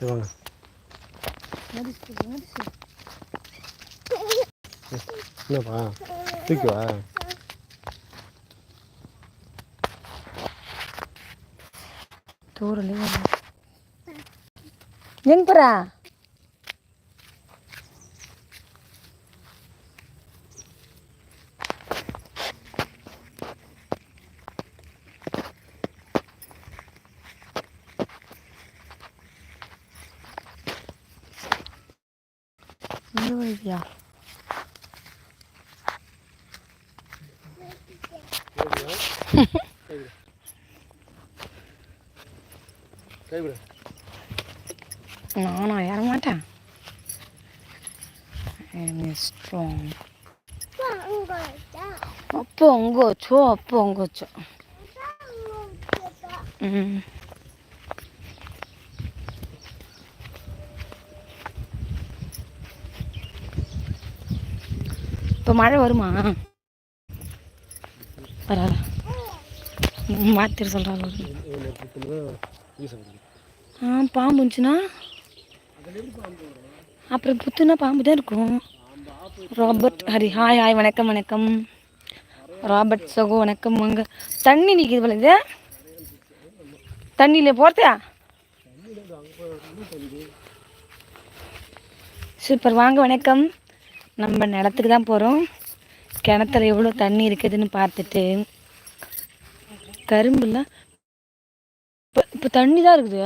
வாங்க என்னப்பா தூக்கிவா தூரலே எங்க போறா இந்த வழியா கைவிட. நானும் ஏற மாட்டேன் ஸ்ட்ராங் அப்போ அங்கே வச்சோ அப்போ அங்கே வச்சோ. ம். இப்போ மழை வருமா? வராது மாத்திர சொல்கிறாங்க ஆ பாம்பு இருந்துச்சுன்னா? அப்புறம் புத்துனா பாம்பு தான் இருக்கும். ராபர்ட் ஹரி ஹாய் ஹாய் வணக்கம் வணக்கம். ராபர்ட் சகோ வணக்கம். அங்கே தண்ணி நிற்கிது போல இது. தண்ணியில் போகிறதா சூப்பர். வாங்க வணக்கம். நம்ம நிலத்துக்கு தான் போகிறோம் கிணத்துல எவ்வளோ தண்ணி இருக்குதுன்னு பார்த்துட்டு. கரும்புலாம் இப்போ தண்ணி தான் இருக்குது.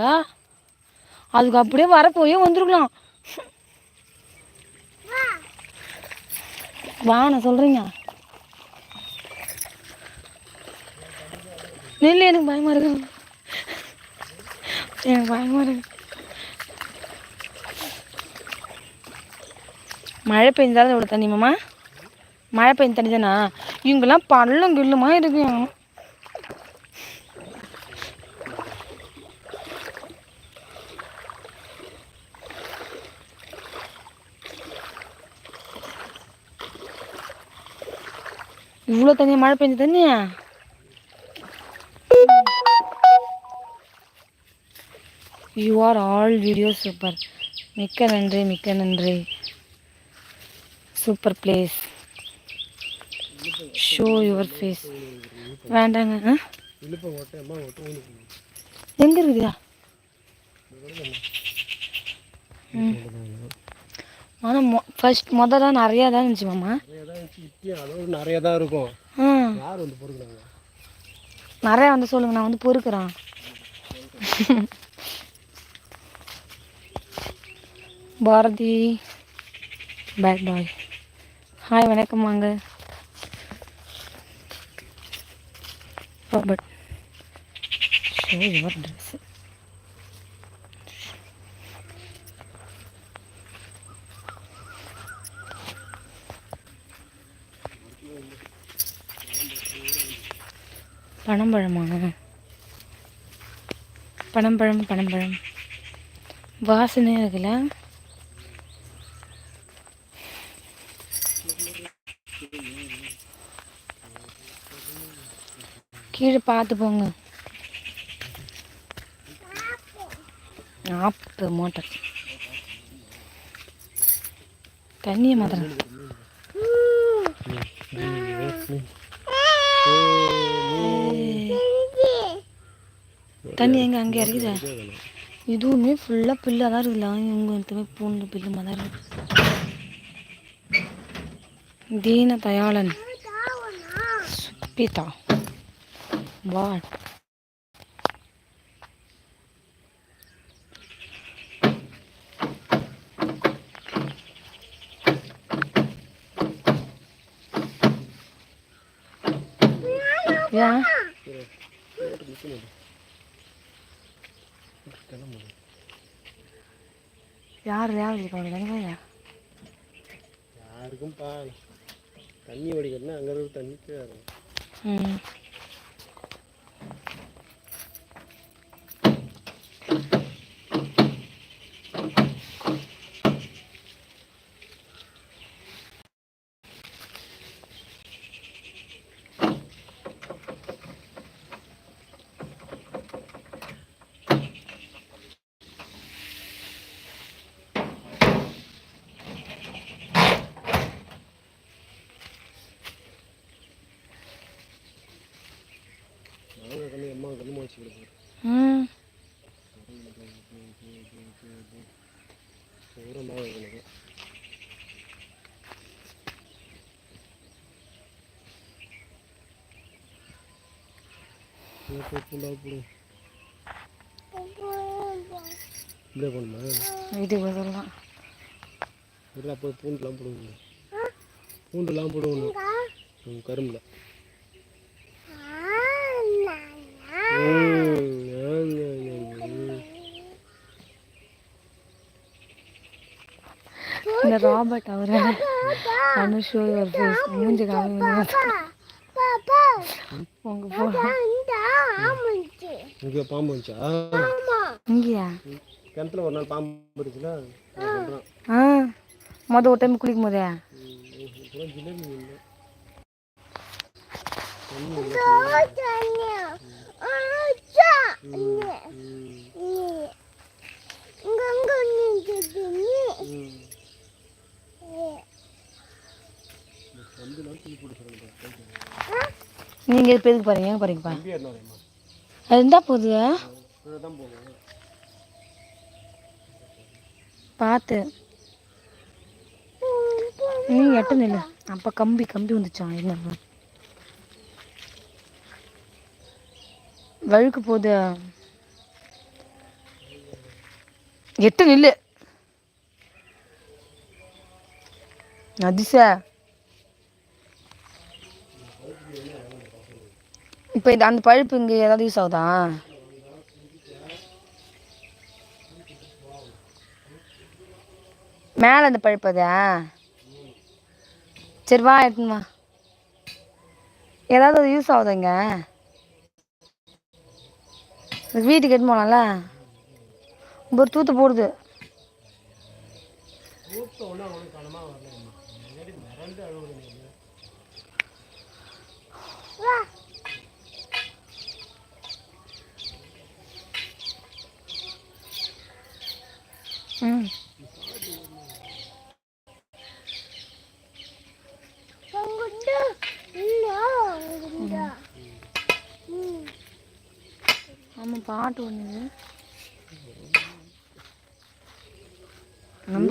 அதுக்கு அப்படியே வரப்போயே வந்துருக்கலாம். வா நான் சொல்கிறீங்க நெல் எனக்கு பயமாக இருக்கு. எனக்கு பயமாக இருக்கு. மழை பெஞ்சாலும் இவ்வளோ தண்ணி மாமா? மழை பெஞ்ச தண்ணி தானா இவங்கெல்லாம் பள்ளம் கில்லுமா இருக்கு இவ்வளோ தண்ணியா மழை பெஞ்ச தண்ணியா? You are all video super மிக்க நன்றி மிக்க நன்றி. Super place show your face வேண்டாங்க ஆ? இழுப்ப ஓட்ட எங்கே இருக்குதா ஆனால் மொ ஃபர்ஸ்ட் முதல்ல நிறையா தான் இருந்துச்சு மாமா. நிறைய தான் இருக்கும். யார் வந்து பொறுக்கிறாங்க? நிறையா வந்து சொல்லுங்க நான் வந்து பொறுக்கிறேன். பாரதி பேட் பாய் ஹாய் வணக்கம் வாங்க. ராபர்ட் ஷோ யுவர் ட்ரெஸ் பனம்பழமா? பனம்பழம் பனம்பழம். வாசனையாக இருக்குல்ல கீழே பார்த்து போங்க. ஆப்பு மோட்டர் தண்ணியை மாத்திரம். தண்ணி எங்கே அங்கே இறங்குதா இதுவுமே ஃபுல்லாக பில்லாக தான் இருக்குல்ல இவங்க எடுத்துமே பூண்டு பில்லு மாதிரி தான் இருக்கு. தீன தயாளன் சுப்பிதா. வாட்? யார் யார் இருக்காங்க தானே யாருக்கும் பா தண்ணி வடிகட்டினா அங்கே இருக்கிற தண்ணி கீழே இறங்கும். ம். இப்படியே பண்ணுமா வீட்டுக்கு போய் சொல்லலாம் இல்லை அப்போ பூண்டுலாம் போடுவோம் பூண்டுலாம் போடுவோம் கரும்பில் இந்த ராபர்ட் அவரை அனுஷோ ஒரு மூஞ்சி காமி உங்க போ இங்கே பாம்பு வந்துச்சா இங்கேயா? கிணத்துல ஒரு நாள் பாம்பு சொல்கிறேன் ஆ. மொதல் ஒரு டைம் குளிக்கும் போதே? நீங்கள் எதுக்கு பாருங்க எங்கே பாருங்கப்பா அது இருந்தால் போகுது. பார்த்து நீ எட்டு நில்லு. அப்போ கம்பி கம்பி வந்துச்சான் என்ன? வழுக்கு போகுது. எட்டு நில்லு. அதிச. இப்போ இந்த அந்த பழுப்பு இங்கே ஏதாவது யூஸ் ஆகுதா? மேலே அந்த பழுப்பு அதா சரி வா எடுத்துன்னு வா. ஏதாவது யூஸ் ஆகுதுங்க வீட்டுக்கு எடுத்து போகலாம்ல ஒரு தூத்து போடுது. மூத்த அவனுக்கு கனமாக வரல ஆமாம் பாட்டு ஒன்று நம்ம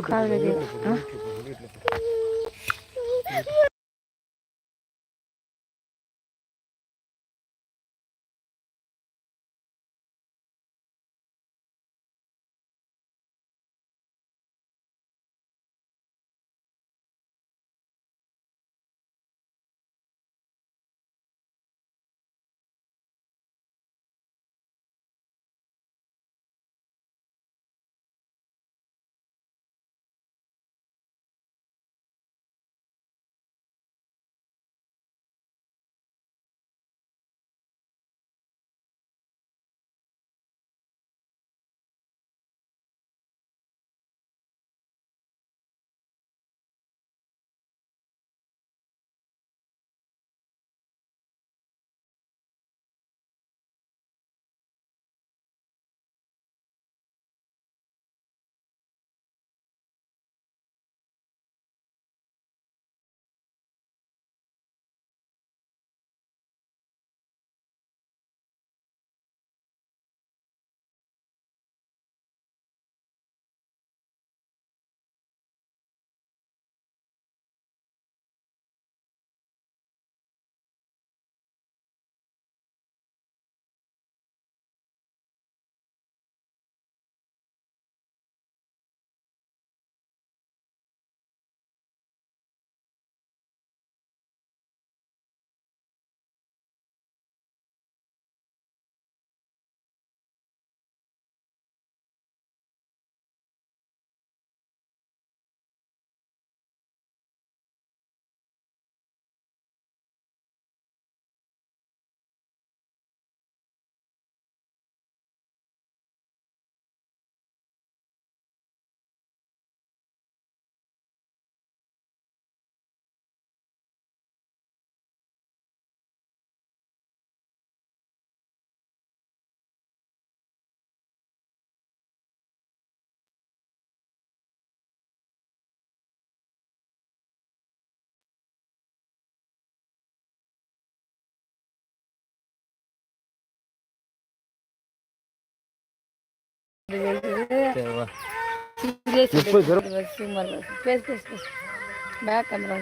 பேக் கேமரா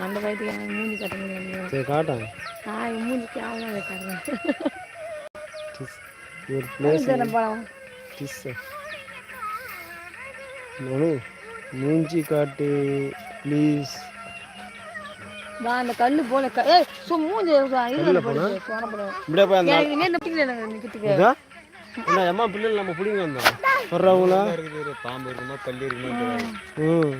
அந்த வயதுக்கு எனக்கு மூஞ்சி கட்ட முடியாது சரி காட்டான் நான் மூஞ்சி கேவலம் வைக்காடுறேன் ஒரு பிளேஸ் போகலாம் டிஸ் மனு மூஞ்சி காட்டு ப்ளீஸ் வா அந்த கல்லு போல ஏய் சு மூஞ்சி இதில் போடு சோனப்படும் இப்படியே போய் அந்த எனக்கு என்ன அம்மா பிள்ளைகள் நம்ம பிடிங்க வந்தோம்? வர்றவங்களா இருக்குது பாம்பு இருக்குமா பள்ளி இருக்குமா ம்.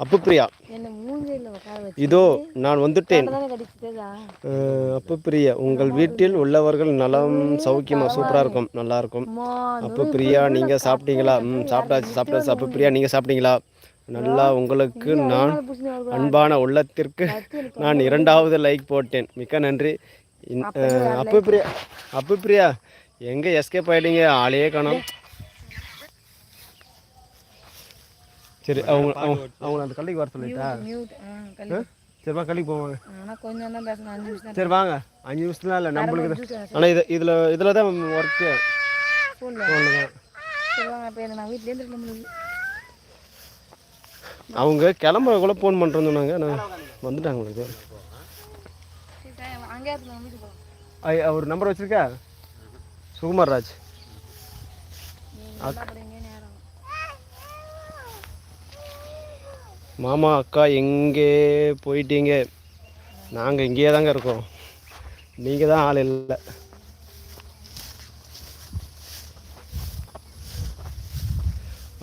அப்பு பிரியா என்ன மூஞ்சியில் உட்கார வச்சு இதோ நான் வந்துட்டேன். தானே கடிச்சிட்டதா அஹ், அப்பு பிரியா உங்கள் வீட்டில் உள்ளவர்கள் நலம் சௌக்கியமா சூப்பரா இருக்கும் நல்லா இருக்கும் அம்மா அப்பு பிரியா நீங்க சாப்பிட்டீங்களா? ம் சாப்பிட்டாச்சு சாப்பிட்டாச்சு அப்பு பிரியா நீங்க சாப்பிட்டீங்களா? நல்லா உங்களுக்கு நான் அன்பான உள்ளத்திற்கு நான் இரண்டாவது லைக் போட்டேன். மிக்க நன்றி. இன்- அஹ், அப்பு பிரியா அப்பு பிரியா எங்க எஸ்கேப் ஆயிட்டீங்க? ஆளையே காணோம். சரி அவங்க அவங்க அவங்கள அந்த கல்லிக்கு வர சொல்லிட்டா? சரிப்பா கல்லிக்கு. போவாங்க சரி வாங்க. அஞ்சு நிமிஷத்துல இல்லை நம்மளுக்கு ஆனால் இது இதில் இதில் தான் ஒர்க்கு அவங்க கிளம்ப கூட ஃபோன் பண்ணுறேன்னு சொன்னாங்க நான் வந்துட்டாங்க உங்களுக்கு அவர் நம்பர் வச்சிருக்கா? சுகுமார் ராஜ் நீங்கள் என்ன பண்ணுறீங்க நேரம் மாமா அக்கா எங்கே போயிட்டீங்க? நாங்கள் இங்கேயே தாங்க இருக்கோம். நீங்கள் தான் ஆள் இல்லை.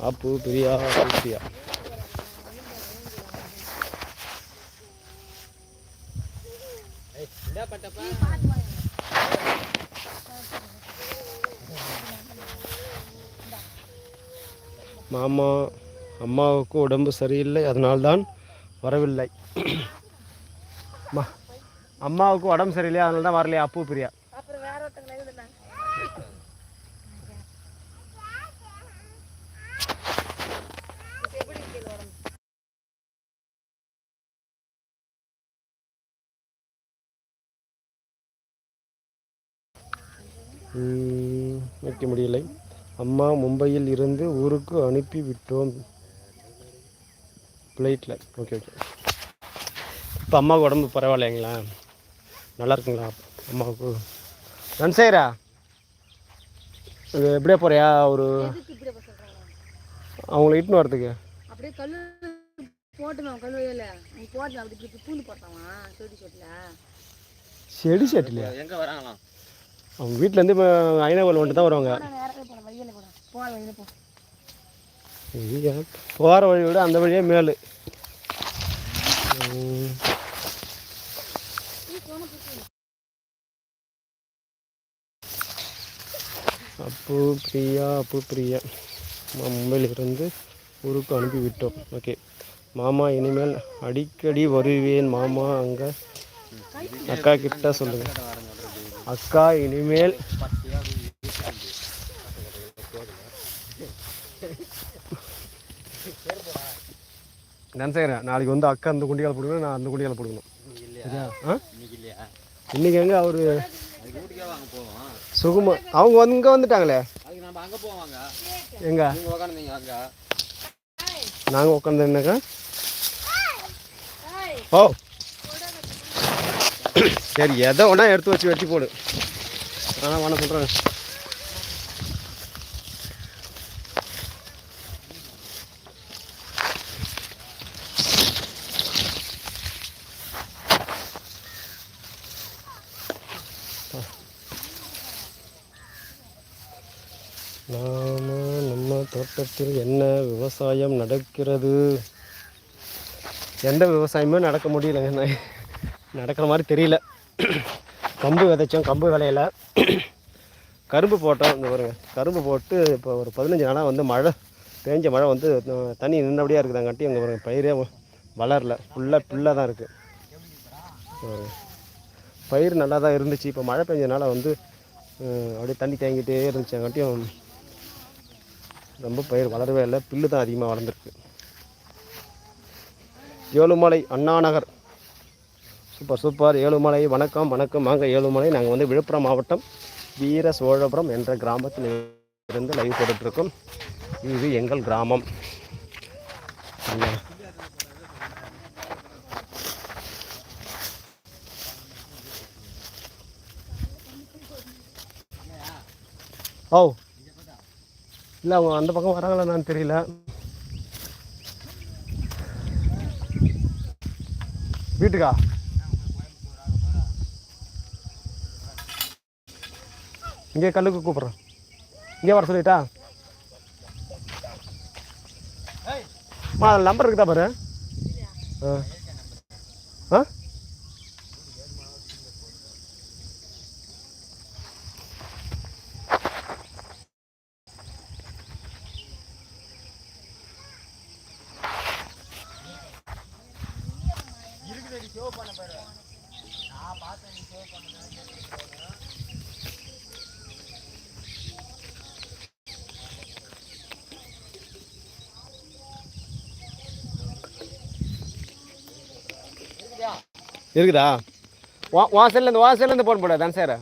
அப்பு பிரியா பிரியா மாமா அம்மாவுக்கு உடம்பு சரியில்லை அதனால்தான் வரவில்லை. அம்மா அம்மாவுக்கு உடம்பு சரியில்லையா அதனால தான் வரலையா அப்பு பிரியா? வைக்க முடியலை. அம்மா மும்பையில் இருந்து ஊருக்கு அனுப்பி விட்டோம். ஃப்ளைட்டில் ஓகே ஓகே இப்போ அம்மாவுக்கு உடம்பு பரவாயில்லைங்களா? நல்லா இருக்குங்களா? அம்மாவுக்கு. ரன்சேரா இது எப்படியே போறியா? ஒரு அவங்கள இட்டுன்னு வரதுக்கு. அப்படியே கல் போட்டுமே கல் வழியில். நீ போட்டு அப்படி இப்படி பூண்டு போட்டான் சொடி சொட்டில். செடி செட்டிலையா? எங்க வராங்களாம்? அவங்க வீட்டிலேருந்து இப்போ ஐநகோல் வந்துட்டு தான் வருவாங்க. போ. போகிற வழி விட அந்த வழியே மேலு. அப்பு பிரியா அப்பு பிரியா. மும்பையிலிருந்து ஊருக்கு அனுப்பிவிட்டோம். ஓகே. மாமா இனிமேல் அடிக்கடி வருவேன். மாமா அங்கே அக்கா கிட்ட சொல்லுங்கள் அக்கா இனிமேல் நினச்சிக்கிறேன் நாளைக்கு வந்து அக்கா அந்த குண்டியால் போடுக்கணும் நான் அந்த குண்டியால் போடுக்கணும். சரியா? ஆ? இன்னைக்கு எங்க அவரு? சுகுமா அவங்க வந்து இங்கே வந்துட்டாங்களே? அதுக்கு நம்ம அங்க போவாங்க எங்க? நீங்க உக்காந்துங்க அங்க நாங்கள் உட்காந்துருந்தாக்கா ஓ. சரி எதை ஒன்றா எடுத்து வச்சு வெட்டி போடு. ஆனால் வேணா சொல்கிறேன் தோட்டத்தில் என்ன விவசாயம் நடக்கிறது? எந்த விவசாயமே நடக்க முடியலங்க. நடக்கிற மாதிரி தெரியல. கம்பு விதைச்சோம் கம்பு விளையல. கரும்பு போட்டோம். இந்த ஒரு கரும்பு போட்டு இப்போ ஒரு பதினஞ்சு நாளாக வந்து மழை பேஞ்ச மழை வந்து தண்ணி நின்றபடியாக இருக்குதாங்காட்டி அங்கே ஒரு பயிரே வளரல. ஃபுல்லாக புல்லாக தான் இருக்குது பயிர் நல்லா தான் இருந்துச்சு. இப்போ மழை பெஞ்சதுனால வந்து அப்படியே தண்ணி தேங்கிட்டே இருந்துச்சாங்காட்டியும் ரொம்ப பயிர் வளரவே இல்லை. புல்லு தான் அதிகமாக வளர்ந்துருக்கு. Ezhumalai Annanagar super super. Ezhumalai வணக்கம் வணக்கம். வாங்க ஏழுமலை. நாங்கள் வந்து விழுப்புரம் மாவட்டம் வீர சோழபுரம் என்ற கிராமத்தில் இருந்து லைவ் போட்டுட்ருக்கோம். இது எங்கள் கிராமம். ஓ இல்லை அவங்க அந்த பக்கம் வராங்களா என்னன்னு தெரியல. வீட்டுக்கா? இங்கே கல்லுக்கு கூப்பிட்றேன். இங்கே வர சொல்லிட்டா? நம்பர் இருக்குதா பாரு? ஆ. இருக்குதா? வா வாசல்லேருந்து வாசல்லேருந்து போன் போட தான் சார்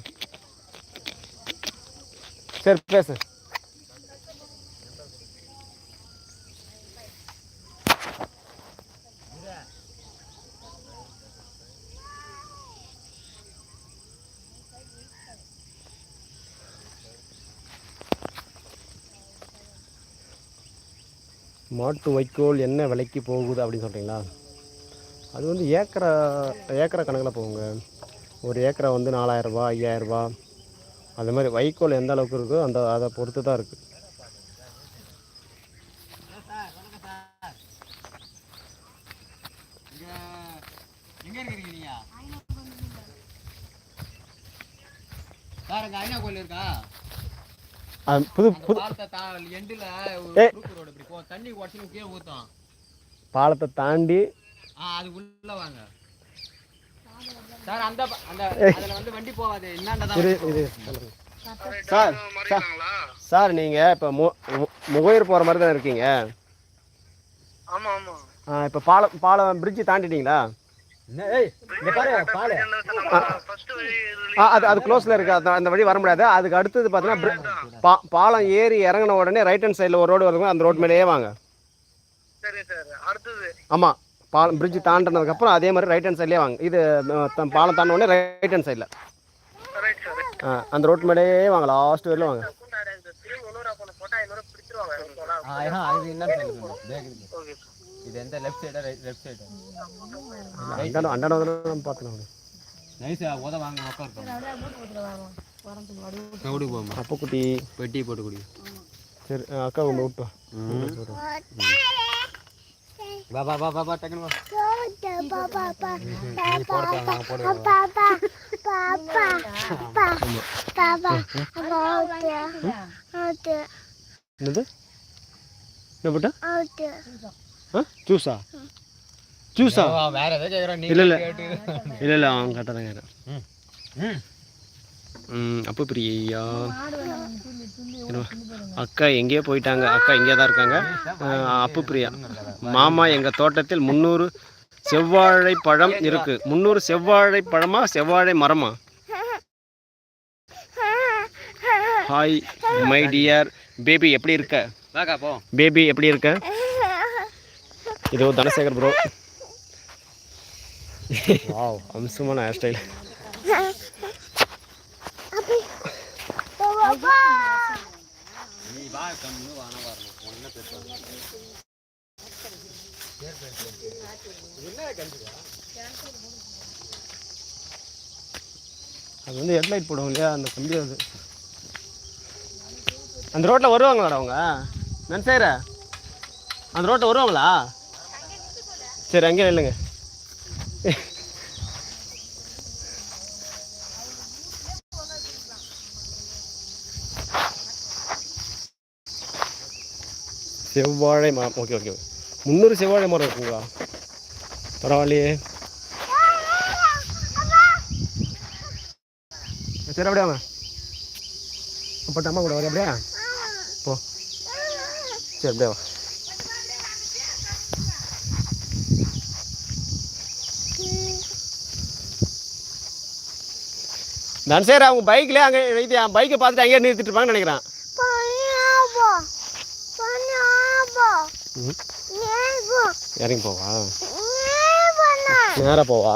சரி பேசு. மாட்டு வைக்கோல் என்ன விலைக்கு போகுது அப்படின்னு சொல்கிறீங்களா அது வந்து ஏக்கரா ஏக்கரா கணக்கில் போகுங்க. ஒரு ஏக்கரா வந்து நாலாயிரரூபா ஐயாயிரரூபா. அந்த மாதிரி வைக்கோல் எந்த அளவுக்கு இருக்கோ அந்த அதை பொறுத்து தான் இருக்குது புது புது தண்ணி உடச்சு கீழே ஊத்தும் பாலத்தை தாண்டி ஆ அது உள்ள வாங்க. சார் அந்த அந்த அதுல வந்து வண்டி போகாது. சொல்லுங்க. சார் சார் சார் நீங்கள் இப்போ மு மு- முகையூர் போகிற மாதிரி தான் இருக்கீங்க? ஆமா ஆமா. இப்போ பாலம் பாலம் பிரிட்ஜு தாண்டிட்டீங்களா? அது அது க்ளோஸில் இருக்குது அந்த அந்த வழி வர முடியாது. அதுக்கு அடுத்தது பார்த்தீங்கன்னா பாலம் ஏறி இறங்கின உடனே ரைட் ஹேண்ட் சைடில் ஒரு ரோடு வருங்க அந்த ரோட் மேலேயே வாங்க. சரி சார். அடுத்தது. ஆமாம் பாலம் பிரிட்ஜ் தாண்டினதுக்கப்புறம் அதே மாதிரி ரைட் ஹேண்ட் சைட்லேயே வாங்க. இது பாலம் தாண்டின உடனே ரைட் ஹேண்ட் சைடில் அந்த ரோட் மேலேயே வாங்க. லாஸ்ட் வரையிலும் வாங்க. அது என்ன இருக்கு ஓகே இது எந்த லெஃப்ட் சைடா ரைட் லெஃப்ட் சைடா அண்டான அண்டானதில் நம்ம பார்த்துக்கலாம் நைஸா உத வாங்க உட்கார் குடி போமா அப்போ குட்டி பெட்டி போட்டு குடி. சரி அக்கா உங்களை விட்டு வா. வா வா வா வா டக்குனு வா. என்னது? என்ன போட்டா? ஜூஸா ஜூஸா வேற ஏதாவது கேக்குறேன் நீ இல்ல, இல்ல. இல்லை இல்லை அவன் கரெக்டாக தான் அப்போ பிரியா. அக்கா எங்கேயோ போயிட்டாங்க அக்கா இங்கே தான் இருக்காங்க. அப்பு பிரியா. மாமா எங்கள் தோட்டத்தில் முந்நூறு செவ்வாழை பழம் இருக்கு. முந்நூறு செவ்வாழை பழமா செவ்வாழை மரமா? ஹாய் மை டியர் பேபி எப்படி இருக்க? பேபி எப்படி இருக்க? இதோ தனசேகர் ப்ரோ வாவ் அம்சமான ஹேர் ஸ்டைல் அது வந்து ஹெட்லைட் போடுவோம் இல்லையா? அந்த கம்பி அது. அந்த ரோட்டில் வருவாங்களாடா அவங்க? நன்சேர அந்த ரோட்டை வருவாங்களா? சரி அங்கே இல்லைங்க செவ்வாழை மரம். Okay okay. முந்நூறு செவ்வாழை மரம் இருக்குங்களா? பரவாயில்லையே. சரி அப்படியே அப்போ அம்மா கூட வர அப்படியா? போ. சரி அப்படியே வா நான் சரி அவங்க பைக்கில் அங்கே இது என் பைக்கை பார்த்துட்டு அங்கேயே நிறுத்திட்டு இருப்பாங்கன்னு நினைக்கிறேன். இறங்கி போவா? நேராக போவா?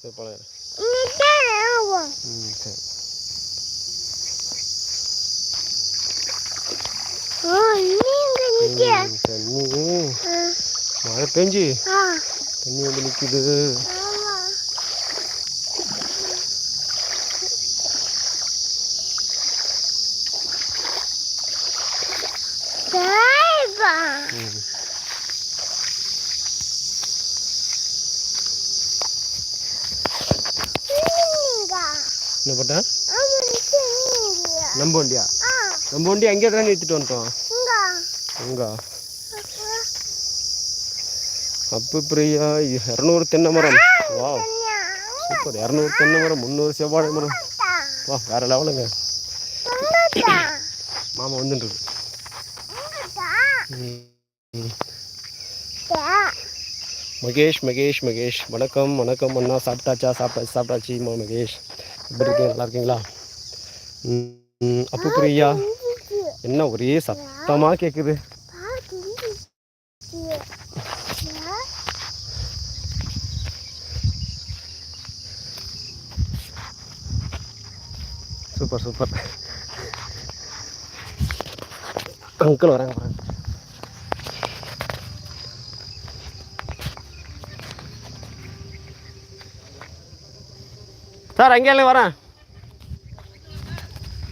சரி போலாம். ம் சரி. ம், தண்ணி மழை பெஞ்சு. தண்ணி வந்து நிற்குது ம் என்ன பண்ண நம்ம வண்டியா நம்ம வண்டி அங்கேயே தான் நிறுத்திட்டு வந்துட்டோம் அங்க அப்பு பிரியா இரநூறு தென்னை மரம் வா சூப்பர் இரநூறு தென்னை மரம் முந்நூறு செவ்வாழை மரம் வா வேற லெவலுங்க மாமா வந்துட்டு இருக்கு. ம், ம். மகேஷ் மகேஷ் மகேஷ் வணக்கம் வணக்கம் அண்ணா சாப்பிட்டாச்சா சாப்பிட்டாச்சு சாப்பிட்டாச்சுமா மகேஷ் எப்படி இருக்கீங்க நல்லா இருக்கீங்களா ம், ம், அப்பு பிரியா என்ன ஒரே சத்தமாக கேட்குது சூப்பர் சூப்பர். அங்கிள் வராங்க வராங்க. சார் அங்கே இல்லை வரேன்.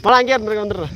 மழை அங்கேயே இருந்துருங்க வந்துடுறேன்.